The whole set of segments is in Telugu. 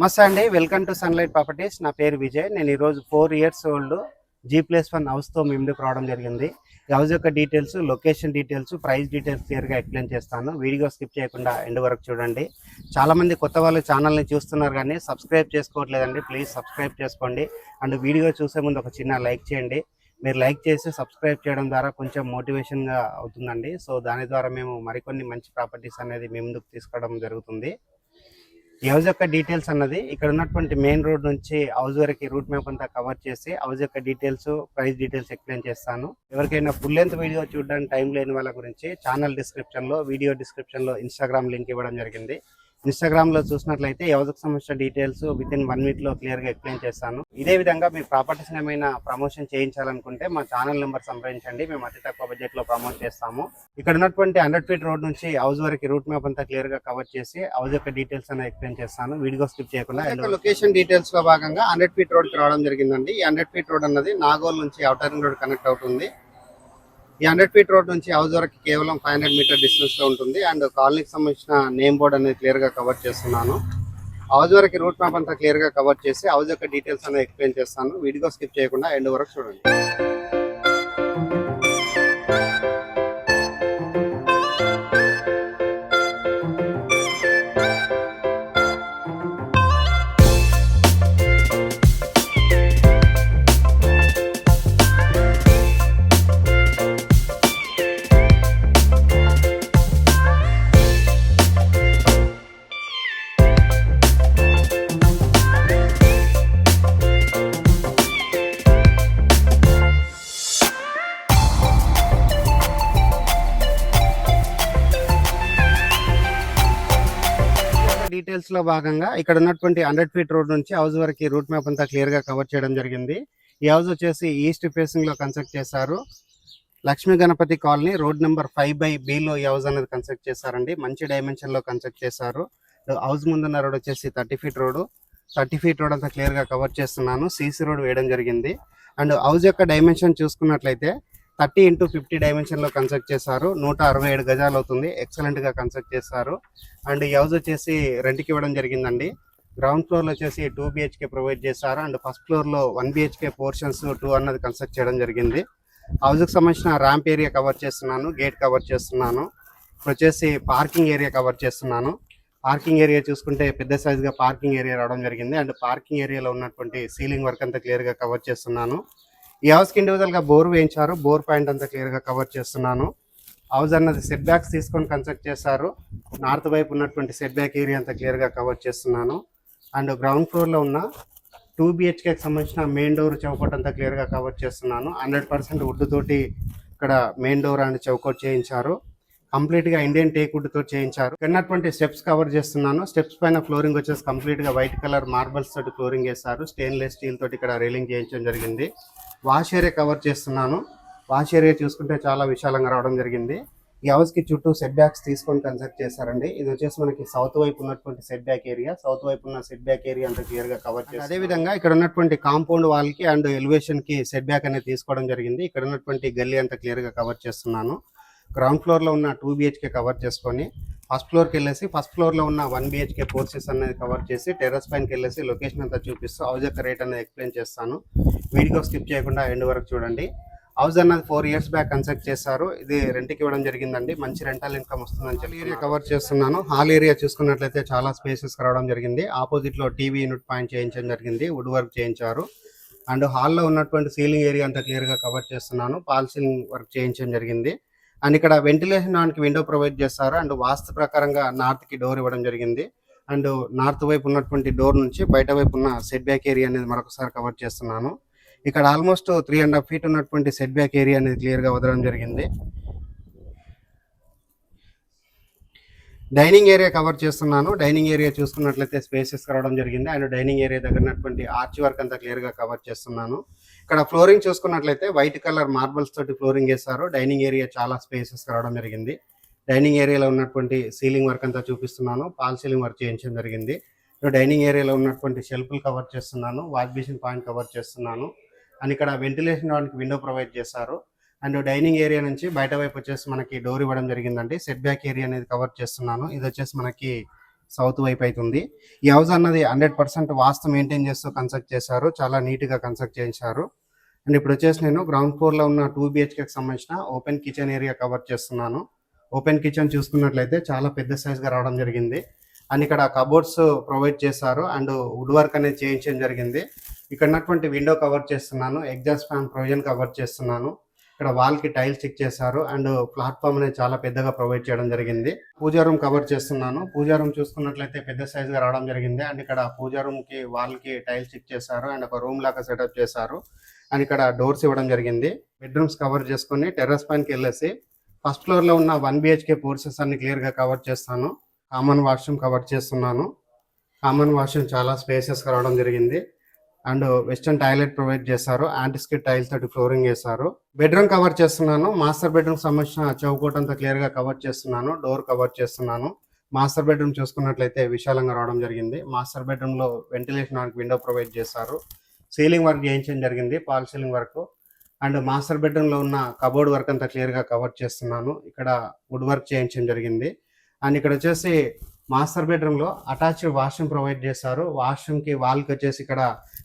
నమస్తే అండి వెల్కమ్ టు సన్లైట్ ప్రాపర్టీస్. నా పేరు విజయ్. నేను ఈరోజు four years old G plus one హౌస్తో మీ ముందుకు రావడం జరిగింది. ఈ హౌస్ యొక్క details location details price details క్లియర్గా ఎక్స్ప్లెయిన్ చేస్తాను. వీడియో స్కిప్ చేయకుండా ఎండ్ వరకు చూడండి. చాలామంది కొత్త వాళ్ళు ఛానల్ని చూస్తున్నారు కానీ సబ్స్క్రైబ్ చేసుకోవట్లేదండి. ప్లీజ్ సబ్స్క్రైబ్ చేసుకోండి. అండ్ వీడియో చూసే ముందు ఒక చిన్న లైక్ చేయండి. మీరు లైక్ చేసి సబ్స్క్రైబ్ చేయడం ద్వారా కొంచెం మోటివేషన్గా అవుతుందండి. సో దాని ద్వారా మేము మరికొన్ని మంచి ప్రాపర్టీస్ అనేది మీ ముందుకు తీసుకోవడం జరుగుతుంది. ఈ హౌస్ యొక్క డీటెయిల్స్ అన్నది ఇక్కడ ఉన్నటువంటి మెయిన్ రోడ్ నుంచి హౌస్ వరకు రూట్ మ్యాప్ అంతా కవర్ చేసి హౌస్ యొక్క డీటెయిల్స్ ప్రైస్ డీటెయిల్స్ ఎక్స్ప్లెయిన్ చేస్తాను. ఎవరికైనా ఫుల్ లెంత్ వీడియో చూడడానికి టైం లేని వాళ్ళ గురించి ఛానల్ డిస్క్రిప్షన్లో వీడియో డిస్క్రిప్షన్లో ఇన్స్టాగ్రామ్ లింక్ ఇవ్వడం జరిగింది. ఇన్స్టాగ్రామ్లో చూసినట్లయితే ఈ హౌస్కి సంబంధించిన డీటెయిల్స్ విత్ ఇన్ వన్ వీక్లో క్లియర్గా ఎక్స్ప్లెయిన్ చేస్తాను. ఇదే విధంగా మీ ప్రాపర్టీస్ ఏమైనా ప్రమోషన్ చేయించాలనుకుంటే మా ఛానల్ నెంబర్ సంప్రదించండి. మేము అతి తక్కువ బడ్జెట్లో ప్రమోట్ చేస్తాము. ఇక్కడ ఉన్నటువంటి హండ్రెడ్ ఫీట్ రోడ్ నుంచి హౌస్ వరకు రూట్ మ్యాప్ అంతా క్లియర్గా కవర్ చేసి హౌస్ యొక్క డీటెయిల్స్ అనేది ఎక్స్ప్లెయిన్ చేస్తాను. వీడియో స్కిప్ చేయకుండా లొకేషన్ డీటెయిల్స్లో భాగంగా హండ్రెడ్ ఫీట్ రోడ్కి రావడం జరిగిందండి. ఈ హండ్రెడ్ ఫీట్ రోడ్ అన్నది నాగోల్ నుంచి అవుటర్ రోడ్ కనెక్ట్ అవుతుంది. ఈ హండ్రెడ్ ఫీట్ రోడ్ నుంచి హౌస్ వరకు కేవలం ఫైవ్ హండ్రెడ్ మీటర్ డిస్టెన్స్లో ఉంటుంది. అండ్ కాలనీకి సంబంధించిన నేమ్ బోర్డ్ అనేది క్లియర్గా కవర్ చేస్తున్నాను. హౌస్ వరకు రూట్ మ్యాప్ అంతా క్లియర్గా కవర్ చేసి హౌస్ యొక్క డీటెయిల్స్ అనేది ఎక్స్ప్లెయిన్ చేస్తాను. వీడియో స్కిప్ చేయకుండా ఎండ్ వరకు చూడండి. లో భాగంగా ఇక్కడ ఉన్నటువంటి హండ్రెడ్ ఫీట్ రోడ్ నుంచి హౌస్ వరకు రూట్ మ్యాప్ అంతా క్లియర్గా కవర్ చేయడం జరిగింది. ఈ హౌస్ వచ్చేసి ఈస్ట్ ఫేసింగ్లో కన్స్ట్రక్ట్ చేశారు. Lakshmi Ganapati colony road number five by B లో ఈ హౌస్ అనేది కన్స్ట్రక్ట్ చేశారండి. మంచి డైమెన్షన్లో కన్స్ట్రక్ట్ చేశారు. హౌస్ ముందున్న రోడ్ వచ్చేసి thirty feet road thirty feet road అంతా క్లియర్గా కవర్ చేస్తున్నాను. సీసీ రోడ్ వేయడం జరిగింది. అండ్ హౌస్ యొక్క డైమెన్షన్ చూసుకున్నట్లయితే థర్టీ ఇంటూ ఫిఫ్టీ డైమెన్షన్లో కన్స్ట్రక్ట్ చేశారు. నూట అరవై ఏడు గజాలు అవుతుంది. ఎక్సలెంట్గా కన్స్ట్రక్ట్ చేశారు. అండ్ ఈ హౌస్ వచ్చేసి రెంట్కి ఇవ్వడం జరిగిందండి. గ్రౌండ్ ఫ్లోర్లో వచ్చేసి టూ బిహెచ్కే ప్రొవైడ్ చేశారు. అండ్ ఫస్ట్ ఫ్లోర్లో వన్ బిహెచ్కే పోర్షన్స్ టూ అన్నది కన్స్ట్రక్ట్ చేయడం జరిగింది. హౌస్కి సంబంధించిన ర్యాంప్ ఏరియా కవర్ చేస్తున్నాను. గేట్ కవర్ చేస్తున్నాను. ఇప్పుడు వచ్చేసి పార్కింగ్ ఏరియా కవర్ చేస్తున్నాను. పార్కింగ్ ఏరియా చూసుకుంటే పెద్ద సైజ్గా పార్కింగ్ ఏరియా రావడం జరిగింది. అండ్ పార్కింగ్ ఏరియాలో ఉన్నటువంటి సీలింగ్ వర్క్ అంతా క్లియర్గా కవర్ చేస్తున్నాను. ఈ హౌస్కి బోర్ వేయించారు. బోర్ పాయింట్ అంతా క్లియర్గా కవర్ చేస్తున్నాను. హౌస్ అన్నది సెట్ బ్యాక్స్ తీసుకొని కన్స్ట్రక్ట్ చేశారు. నార్త్ వైపు ఉన్నటువంటి సెట్ బ్యాక్ ఏరియా అంతా క్లియర్గా కవర్ చేస్తున్నాను. అండ్ గ్రౌండ్ ఫ్లోర్లో ఉన్న టూ బిహెచ్కేకి సంబంధించిన మెయిన్ డోర్ చౌకట్ అంతా క్లియర్గా కవర్ చేస్తున్నాను. హండ్రెడ్ పర్సెంట్ వుడ్ తోటి ఇక్కడ మెయిన్ డోర్ అండ్ చౌకట్ చేయించారు. కంప్లీట్గా ఇండియన్ టేక్ వుడ్తో చేయించారు. ఉన్నటువంటి స్టెప్స్ కవర్ చేస్తున్నాను. స్టెప్స్ పైన ఫ్లోరింగ్ వచ్చేసి కంప్లీట్గా వైట్ కలర్ మార్బల్స్ తోటి ఫ్లోరింగ్ వేస్తారు స్టెయిన్లెస్ స్టీల్ తోటి ఇక్కడ రైలింగ్ చేయించడం జరిగింది. వాష్ ఏరియా కవర్ చేస్తున్నాను. వాష్ ఏరియా చూసుకుంటే చాలా విశాలంగా రావడం జరిగింది. ఈ హౌస్కి చుట్టూ సెట్ బ్యాక్స్ తీసుకొని కన్స్ట్రక్ట్ చేశారండి. ఇది వచ్చేసి మనకి సౌత్ వైపు ఉన్నటువంటి సెట్ బ్యాక్ ఏరియా సౌత్ వైపు ఉన్న సెట్ బ్యాక్ ఏరియా అంతా క్లియర్గా కవర్ చేసి అదే విధంగా ఇక్కడ ఉన్నటువంటి కాంపౌండ్ వాల్కి అండ్ ఎలివేషన్కి సెట్ బ్యాక్ అనేది తీసుకోవడం జరిగింది. ఇక్కడ ఉన్నటువంటి గల్లీ అంతా క్లియర్గా కవర్ చేస్తున్నాను. గ్రౌండ్ ఫ్లోర్లో ఉన్న టూ బిహెచ్కే కవర్ చేసుకొని ఫస్ట్ ఫ్లోర్కి వెళ్ళేసి ఫస్ట్ ఫ్లోర్లో ఉన్న వన్ బిహెచ్కే పోర్సెస్ అనేది కవర్ చేసి టెర్రస్ పైనకి వెళ్ళేసి లొకేషన్ అంతా చూపిస్తూ హౌస్ యొక్క రేట్ అనేది ఎక్స్ప్లెయిన్ చేస్తాను. వీడియో స్కిప్ చేయకుండా ఎండ్ వరకు చూడండి. హౌస్ అన్నది ఫోర్ ఇయర్స్ బ్యాక్ కన్స్ట్రక్ట్ చేశారు. ఇది రెంట్కి ఇవ్వడం జరిగిందండి. మంచి రెంటల్ ఇన్కమ్ వస్తుందని చెప్పి ఏరియా కవర్ చేస్తున్నాను. హాల్ ఏరియా చూసుకున్నట్లయితే చాలా స్పేసెస్ రావడం జరిగింది. ఆపోజిట్లో టీవీ యూనిట్ పాయింట్ చేయించడం జరిగింది. వుడ్ వర్క్ చేయించారు. అండ్ హాల్లో ఉన్నటువంటి సీలింగ్ ఏరియా అంతా క్లియర్గా కవర్ చేస్తున్నాను. పాల్ సీలింగ్ వర్క్ చేయించడం జరిగింది. అండ్ ఇక్కడ వెంటిలేషన్ దానికి విండో ప్రొవైడ్ చేస్తారు. అండ్ వాస్తు ప్రకారంగా నార్త్కి డోర్ ఇవ్వడం జరిగింది. అండ్ నార్త్ వైపు ఉన్నటువంటి డోర్ నుంచి బయట వైపు ఉన్న సెట్ బ్యాక్ ఏరియా అనేది మరొకసారి కవర్ చేస్తున్నాను. ఇక్కడ almost three and half feet ఉన్నటువంటి సెట్ బ్యాక్ ఏరియా అనేది క్లియర్గా వదలడం జరిగింది. డైనింగ్ ఏరియా కవర్ చేస్తున్నాను. డైనింగ్ ఏరియా చూసుకున్నట్లయితే స్పేసెస్ రావడం జరిగింది. అండ్ డైనింగ్ ఏరియా దగ్గర ఉన్నటువంటి ఆర్చ్ వర్క్ అంతా క్లియర్గా కవర్ చేస్తున్నాను. ఇక్కడ ఫ్లోరింగ్ చూసుకున్నట్లయితే వైట్ కలర్ మార్బల్స్ తోటి ఫ్లోరింగ్ వేశారు డైనింగ్ ఏరియా చాలా స్పేసెస్ రావడం జరిగింది. డైనింగ్ ఏరియాలో ఉన్నటువంటి సీలింగ్ వర్క్ అంతా చూపిస్తున్నాను. పాల్ సీలింగ్ వర్క్ చేయించడం జరిగింది. డైనింగ్ ఏరియాలో ఉన్నటువంటి షెల్ఫ్లు కవర్ చేస్తున్నాను. వాష్ బేసిన్ పాయింట్ కవర్ చేస్తున్నాను. అండ్ ఇక్కడ వెంటిలేషన్ రావడానికి విండో ప్రొవైడ్ చేశారు. అండ్ డైనింగ్ ఏరియా నుంచి బయట వైపు వచ్చేసి మనకి డోర్ ఇవ్వడం జరిగిందండి. సెట్ బ్యాక్ ఏరియా అనేది కవర్ చేస్తున్నాను. ఇది వచ్చేసి మనకి సౌత్ వైపు అవుతుంది ఈ హౌస్ అన్నది హండ్రెడ్ పర్సెంట్ వాస్తు మెయింటైన్ చేస్తూ కన్స్ట్రక్ట్ చేశారు. చాలా నీట్గా కన్స్ట్రక్ట్ చేయించారు. అండ్ ఇప్పుడు వచ్చేసి నేను గ్రౌండ్ ఫ్లోర్లో ఉన్న టూ బిహెచ్కేకి సంబంధించిన ఓపెన్ కిచెన్ ఏరియా కవర్ చేస్తున్నాను. ఓపెన్ కిచెన్ చూసుకున్నట్లయితే చాలా పెద్ద సైజ్గా రావడం జరిగింది. అండ్ ఇక్కడ కబోర్డ్స్ ప్రొవైడ్ చేశారు. అండ్ వుడ్ వర్క్ అనేది చేయించడం జరిగింది. ఇక్కడ ఉన్నటువంటి విండో కవర్ చేస్తున్నాను. ఎగ్జాస్ట్ ఫ్యాన్ ప్రొవిజన్ కవర్ చేస్తున్నాను. ఇక్కడ వాల్కి టైల్స్ స్టిక్ చేశారు. అండ్ ప్లాట్ఫామ్ అనేది చాలా పెద్దగా ప్రొవైడ్ చేయడం జరిగింది. పూజా రూమ్ కవర్ చేస్తున్నాను. పూజా రూమ్ చూసుకున్నట్లయితే పెద్ద సైజ్గా రావడం జరిగింది. అండ్ ఇక్కడ పూజా రూమ్కి కి వాల్కి టైల్స్ స్టిక్ చేశారు. అండ్ ఒక రూమ్ లాగా సెటప్ చేశారు. అండ్ ఇక్కడ డోర్స్ ఇవ్వడం జరిగింది. బెడ్రూమ్స్ కవర్ చేసుకొని టెర్రస్ పైనకి వెళ్ళేసి ఫస్ట్ ఫ్లోర్లో ఉన్న వన్ బిహెచ్కే పోర్షన్స్ అన్ని క్లియర్గా కవర్ చేస్తాను. కామన్ వాష్రూమ్ కవర్ చేస్తున్నాను. కామన్ వాష్రూమ్ చాలా స్పేసెస్ రావడం జరిగింది. అండ్ వెస్టర్న్ టాయిలెట్ ప్రొవైడ్ చేశారు. యాంటిస్కిట్ టైల్స్ తోటి ఫ్లోరింగ్ చేశారు. బెడ్రూమ్ కవర్ చేస్తున్నాను. మాస్టర్ బెడ్రూమ్ సంబంధించిన చౌకోట్ అంతా క్లియర్గా కవర్ చేస్తున్నాను. డోర్ కవర్ చేస్తున్నాను. మాస్టర్ బెడ్రూమ్ చూసుకున్నట్లయితే విశాలంగా రావడం జరిగింది. మాస్టర్ బెడ్రూమ్లో వెంటిలేషన్ విండో ప్రొవైడ్ చేశారు. సీలింగ్ వర్క్ చేయించడం జరిగింది false ceiling work. And master బెడ్రూమ్లో ఉన్న కబోర్డ్ వర్క్ అంతా క్లియర్గా కవర్ చేస్తున్నాను. ఇక్కడ వుడ్ వర్క్ చేయించడం జరిగింది. అండ్ ఇక్కడ వచ్చేసి మాస్టర్ బెడ్రూమ్లో అటాచ్డ్ వాష్రూమ్ ప్రొవైడ్ చేశారు. వాష్రూమ్కి వాల్కి వచ్చేసి ఇక్కడ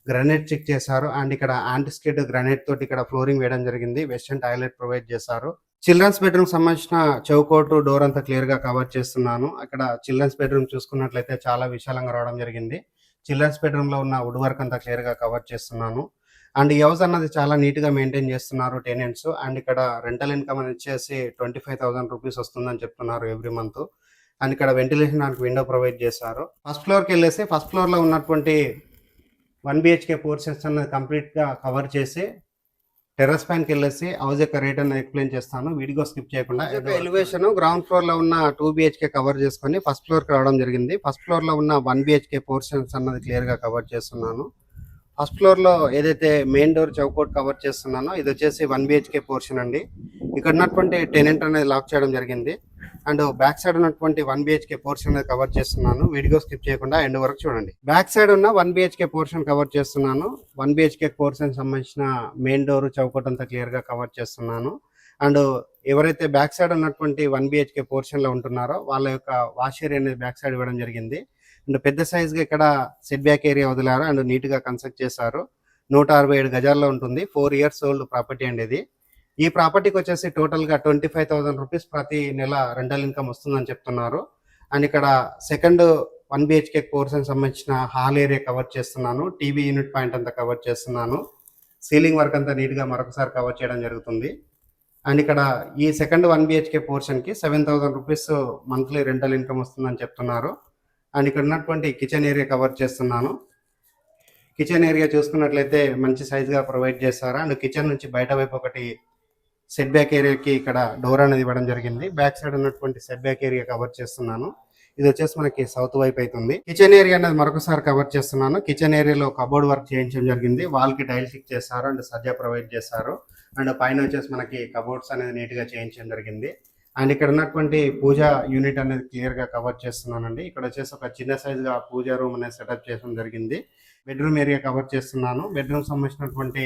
గ్రనైట్ చెక్ చేశారు. అండ్ ఇక్కడ యాంటిస్కేట్ గ్రనైట్ తోటి ఇక్కడ ఫ్లోరింగ్ వేయడం జరిగింది. వెస్టర్న్ టాయిలెట్ ప్రొవైడ్ చేశారు. చిల్డ్రన్స్ బెడ్రూమ్ సంబంధించిన చౌకోటు డోర్ అంతా క్లియర్గా కవర్ చేస్తున్నాను. అక్కడ చిల్డ్రన్స్ బెడ్రూమ్ చూసుకున్నట్లయితే చాలా విశాలంగా రావడం జరిగింది. చిల్డ్రన్స్ బెడ్రూమ్లో ఉన్న వుడ్ వర్క్ అంతా క్లియర్గా కవర్ చేస్తున్నాను. అండ్ ఈ హౌస్ అన్నది చాలా నీట్గా మెయింటైన్ చేస్తున్నారు టెనెంట్స్. అండ్ ఇక్కడ రెంటల్ ఇన్కమ్ అని వచ్చేసి ట్వంటీ ఫైవ్ థౌసండ్ రూపీస్ వస్తుందని చెప్తున్నారు ఎవ్రీ మంత్. అండ్ ఇక్కడ వెంటిలేషన్ దానికి విండో ప్రొవైడ్ చేశారు. ఫస్ట్ ఫ్లోర్కి వెళ్ళేసి ఫస్ట్ ఫ్లోర్లో ఉన్నటువంటి వన్ బిహెచ్కే పోర్షన్స్ అన్నది కంప్లీట్గా కవర్ చేసి టెర్రస్ పైనకి వెళ్ళేసి హౌస్ యొక్క రేట్ అనేది ఎక్స్ప్లెయిన్ చేస్తాను. వీడియో స్కిప్ చేయకుండా ఎలివేషన్ గ్రౌండ్ ఫ్లోర్లో ఉన్న టూ బిహెచ్కే కవర్ చేసుకొని ఫస్ట్ ఫ్లోర్కి రావడం జరిగింది. ఫస్ట్ ఫ్లోర్లో ఉన్న వన్ బిహెచ్కే పోర్షన్స్ అన్నది క్లియర్గా కవర్ చేస్తున్నాను. ఫస్ట్ ఫ్లోర్లో ఏదైతే మెయిన్ డోర్ చౌకోట్ కవర్ చేస్తున్నానో ఇది వచ్చేసి వన్ బిహెచ్కే పోర్షన్ అండి. ఇక్కడ ఉన్నటువంటి టెనెంట్ అనేది లాక్ చేయడం జరిగింది. అండ్ బ్యాక్ సైడ్ ఉన్నటువంటి వన్ బిహెచ్కే పోర్షన్ అనేది కవర్ చేస్తున్నాను. వీడియో స్కిప్ చేయకుండా ఎండ్ వరకు చూడండి. బ్యాక్ సైడ్ ఉన్న వన్ బిహెచ్కే పోర్షన్ కవర్ చేస్తున్నాను. వన్ బిహెచ్కే పోర్షన్ సంబంధించిన మెయిన్ డోర్ చౌకట్ అంతా క్లియర్గా కవర్ చేస్తున్నాను. అండ్ ఎవరైతే బ్యాక్ సైడ్ ఉన్నటువంటి వన్ బిహెచ్కే పోర్షన్లో ఉంటున్నారో వాళ్ళ యొక్క వాష్ ఏరియా అనేది బ్యాక్ సైడ్ ఇవ్వడం జరిగింది. అండ్ పెద్ద సైజ్గా ఇక్కడ సెట్ బ్యాక్ ఏరియా వదిలారు. అండ్ నీట్గా కన్స్ట్రక్ట్ చేశారు. నూట అరవై ఏడు గజాల్లో ఉంటుంది. ఫోర్ ఇయర్స్ ఓల్డ్ ప్రాపర్టీ అండి ఇది. ఈ ప్రాపర్టీకి వచ్చేసి టోటల్గా ట్వంటీ ఫైవ్ థౌసండ్ రూపీస్ ప్రతి నెల రెంటల్ ఇన్కమ్ వస్తుందని చెప్తున్నారు. అండ్ ఇక్కడ సెకండ్ వన్ బిహెచ్కే పోర్షన్ సంబంధించిన హాల్ ఏరియా కవర్ చేస్తున్నాను. టీవీ యూనిట్ పాయింట్ అంతా కవర్ చేస్తున్నాను. సీలింగ్ వర్క్ అంతా నీట్గా మరొకసారి కవర్ చేయడం జరుగుతుంది. అండ్ ఇక్కడ ఈ second one BHK పోర్షన్కి seven thousand rupees monthly rental income వస్తుందని చెప్తున్నారు. అండ్ ఇక్కడ ఉన్నటువంటి కిచెన్ ఏరియా కవర్ చేస్తున్నాను. కిచెన్ ఏరియా చూసుకున్నట్లయితే మంచి సైజుగా ప్రొవైడ్ చేస్తారు అండ్ కిచెన్ నుంచి బయట వైపు ఒకటి సెట్ బ్యాక్ ఏరియాకి ఇక్కడ డోర్ అనేది ఇవ్వడం జరిగింది. బ్యాక్ సైడ్ ఉన్నటువంటి సెట్ బ్యాక్ ఏరియా కవర్ చేస్తున్నాను. ఇది వచ్చేసి మనకి సౌత్ వైపు అవుతుంది కిచెన్ ఏరియా అనేది మరొకసారి కవర్ చేస్తున్నాను. కిచెన్ ఏరియాలో కబోర్డ్ వర్క్ చేయించడం జరిగింది. వాల్కి టైల్ ఫిక్ చేశారు అండ్ సజ్జా ప్రొవైడ్ చేశారు. అండ్ పైన వచ్చేసి మనకి కబోర్డ్స్ అనేది నీట్గా చేయించడం జరిగింది. అండ్ ఇక్కడ ఉన్నటువంటి పూజా యూనిట్ అనేది క్లియర్గా కవర్ చేస్తున్నానండి. ఇక్కడ వచ్చేసి ఒక చిన్న సైజుగా పూజా పూజ రూమ్ అనేది సెటప్ చేయడం జరిగింది. బెడ్రూమ్ ఏరియా కవర్ చేస్తున్నాను. బెడ్రూమ్ సంబంధించినటువంటి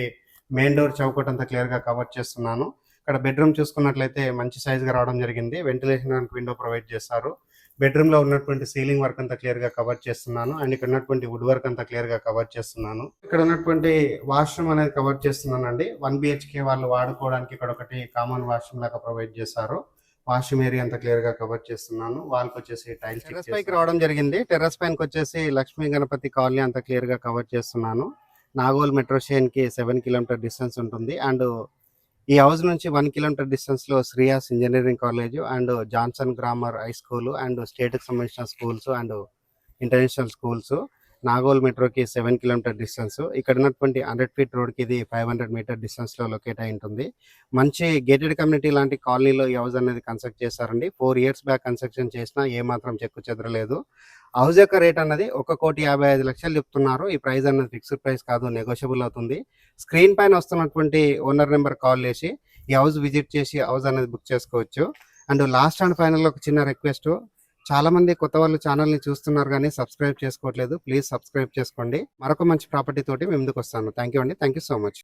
మెయిన్ డోర్ చౌకట్ అంతా క్లియర్గా కవర్ చేస్తున్నాను. ఇక్కడ బెడ్రూమ్ చూసుకున్నట్లయితే మంచి సైజ్గా రావడం జరిగింది. వెంటిలేషన్ విండో ప్రొవైడ్ చేశారు బెడ్రూమ్లో ఉన్నటువంటి సీలింగ్ వర్క్ అంతా క్లియర్గా కవర్ చేస్తున్నాను. అండ్ ఇక్కడ ఉన్నటువంటి వుడ్ వర్క్ అంతా క్లియర్గా కవర్ చేస్తున్నాను. ఇక్కడ ఉన్నటువంటి వాష్రూమ్ అనేది కవర్ చేస్తున్నానండి. వన్ బిహెచ్కే వాళ్ళు వాడుకోవడానికి ఇక్కడ ఒకటి కామన్ వాష్రూమ్ లాగా ప్రొవైడ్ చేశారు. వాష్రూమ్ ఏరియా అంతా క్లియర్గా కవర్ చేస్తున్నాను. వాళ్ళకి వచ్చేసి టైల్స్ టెర్రస్ పైకి రావడం జరిగింది. టెర్రస్ పైనకి వచ్చేసి లక్ష్మీ గణపతి కాలనీ అంతా క్లియర్గా కవర్ చేస్తున్నాను. నాగోల్ మెట్రో స్టేషన్కి సెవెన్ కిలోమీటర్ డిస్టెన్స్ ఉంటుంది. అండ్ ఈ హౌస్ నుంచి వన్ కిలోమీటర్ డిస్టెన్స్లో Sreyas engineering college and Johnson grammar high school and స్టేట్కి సంబంధించిన schools and international schools. Nagole మెట్రోకి seven kilometre distance. ఇక్కడ ఉన్నటువంటి హండ్రెడ్ ఫీట్ రోడ్కి ఇది ఫైవ్ హండ్రెడ్ మీటర్ డిస్టెన్స్లో లొకేట్ అయి ఉంటుంది. మంచి గేటెడ్ కమ్యూనిటీ లాంటి కాలనీలో ఈ హౌస్ అనేది కన్స్ట్రక్ట్ చేశారండి. ఫోర్ ఇయర్స్ బ్యాక్ కన్స్ట్రక్షన్ చేసినా ఏ మాత్రం చెక్కు చెదరలేదు. హౌస్ యొక్క రేట్ అన్నది ఒక కోటి యాభై ఐదు లక్షలు చెప్తున్నారు. ఈ ప్రైస్ అన్నది ఫిక్స్డ్ ప్రైస్ కాదు నెగోషియబుల్ అవుతుంది. స్క్రీన్ పైన వస్తున్నటువంటి ఓనర్ నెంబర్ కాల్ చేసి ఈ హౌస్ విజిట్ చేసి హౌస్ అనేది బుక్ చేసుకోవచ్చు. అండ్ లాస్ట్ అండ్ ఫైనల్ ఒక చిన్న రిక్వెస్ట్. చాలా మంది కొత్త వాళ్ళు ఛానల్ని చూస్తున్నారు కానీ సబ్స్క్రైబ్ చేసుకోవట్లేదు. ప్లీజ్ సబ్స్క్రైబ్ చేసుకోండి. మరొక మంచి ప్రాపర్టీ తోటి మేము ముందుకు వస్తాను. థ్యాంక్ యూ అండి. Thank you so much.